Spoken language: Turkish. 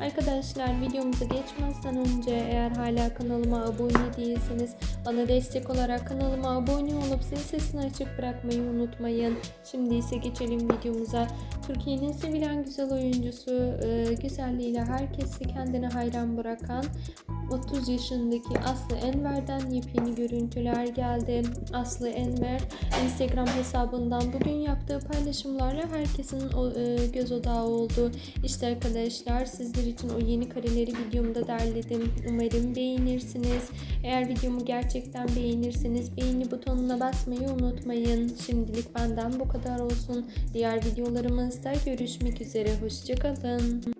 Arkadaşlar videomuza geçmezden önce eğer hala kanalıma abone değilseniz bana destek olarak kanalıma abone olup zil sesini açık bırakmayı unutmayın. Şimdi ise geçelim videomuza. Türkiye'nin sevilen güzel oyuncusu, e, güzelliğiyle herkesi kendine hayran bırakan 30 yaşındaki Aslı Enver'den yepyeni görüntüler geldi. Aslı Enver Instagram hesabından bugün yaptığı paylaşımlarla herkesin e, göz odağı oldu. İşte arkadaşlar için o yeni kareleri videomda derledim. Umarım beğenirsiniz. Eğer videomu gerçekten beğenirseniz beğeni butonuna basmayı unutmayın. Şimdilik benden bu kadar olsun. Diğer videolarımızda görüşmek üzere. Hoşçakalın.